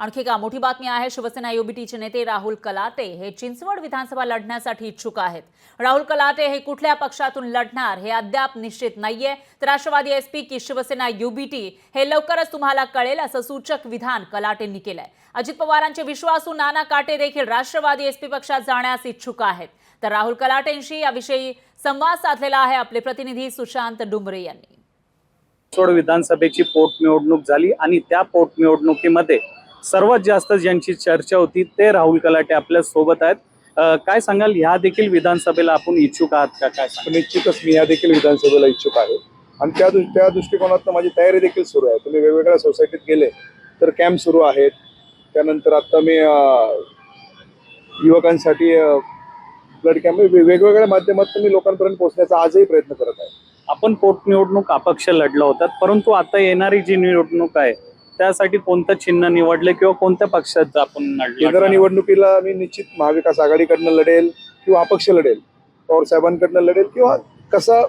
आणखी का मोठी बातमी आहे शिवसेना युबीटीचे नेते राहुल कलाटे हे चिंचवड विधानसभा लढण्यासाठी इच्छुक आहेत. राहुल कलाटे हे कुठल्या पक्षातून लढणार हे अद्याप निश्चित नाहीये. तर राष्ट्रवादी एसपी की शिवसेना युबीटी हे लवकरच तुम्हाला कळेल असं सूचक विधान कलाटेंनी केलंय. अजित पवारांचे विश्वासू नाना काटे देखील राष्ट्रवादी एसपी पक्षात जाण्यास इच्छुक आहेत. तर राहुल कलाटेंशी याविषयी संवाद साधलेला आहे आपले प्रतिनिधी सुशांत डुंबरे यांनी. विधानसभेची पोटनिवडणूक झाली आणि त्या पोटनिवडणुकीमध्ये सर्वात जास्त ज्यांची चर्चा होती ते राहुल कलाटे आपल्यासोबत आहेत. काय सांगाल? ह्या देखील विधानसभेला आपण इच्छुक आहात का? काय निश्चितच मी या देखील विधानसभेला इच्छुक आहे. आणि त्या त्या दृष्टिकोनातून माझी तयारी देखील सुरू आहे. तुम्ही वेगवेगळ्या सोसायटीत गेले तर कॅम्प सुरू आहेत. त्यानंतर आता मी युवकांसाठी ब्लड कॅम्प वेगवेगळ्या माध्यमातून मी लोकांपर्यंत पोहोचण्याचा आजही प्रयत्न करत आहे. आपण पोटनिवडणूक अपक्ष लढला होतात परंतु आता येणारी जी निवडणूक आहे त्यासाठी कोणतं चिन्ह निवडले किंवा कोणत्या पक्षात आपण येणाऱ्या लढणार? निवडणुकीला मी निश्चित महाविकास आघाडीकडनं लढेल किंवा अपक्ष लढेल पवार साहेबांकडनं लढेल किंवा कसं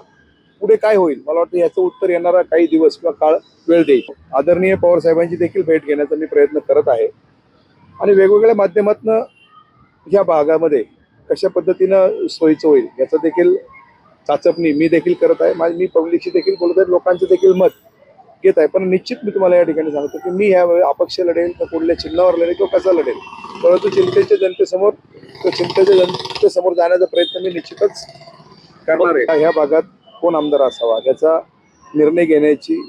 पुढे काय होईल? मला वाटतं याचं उत्तर येणारा काही दिवस किंवा काळ वेळ देईल. आदरणीय पवार साहेबांची देखील भेट घेण्याचा मी प्रयत्न करत आहे. आणि वेगवेगळ्या माध्यमातनं ह्या भागामध्ये कशा पद्धतीनं सोयीचं होईल याचं देखील चाचपणी मी देखील करत आहे. माझी मी पब्लिकशी देखील बोलत आहे लोकांचं देखील मत घेत आहे. पण निश्चित मी तुम्हाला या ठिकाणी सांगतो की मी ह्या अपक्ष लढेल तर कुठल्या चिन्हावर लढेल किंवा कसा लढेल. परंतु चिंतेच्या जनतेसमोर चिंतेच्या जनतेसमोर जाण्याचा प्रयत्न मी निश्चितच करणार आहे. ह्या भागात कोण आमदार असावा याचा निर्णय घेण्याची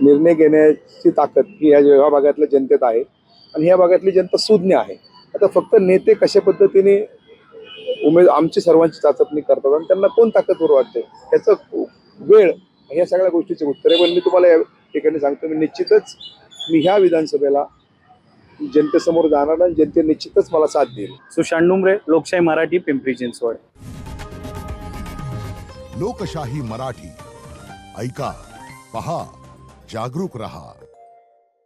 निर्णय घेण्याची ताकद ही ह्या ह्या भागातल्या जनतेत आहे. आणि ह्या भागातली जनता सुज्ञ आहे. आता फक्त नेते कशा पद्धतीने उमेद आमची सर्वांची चाचपणी करतात आणि त्यांना कोण ताकदवर वाटते याचं वेळ ह्या सगळ्या गोष्टीचे उत्तर आहे पण मी तुम्हाला या ठिकाणी सांगतो. मी निश्चितच मी ह्या विधानसभेला जनतेसमोर जाणार आणि जनते निश्चितच मला साथ देईल. सुशांत डुमरे लोकशाही मराठी पिंपरी चिंचवड. लोकशाही मराठी. ऐका पहा जागरूक रहा.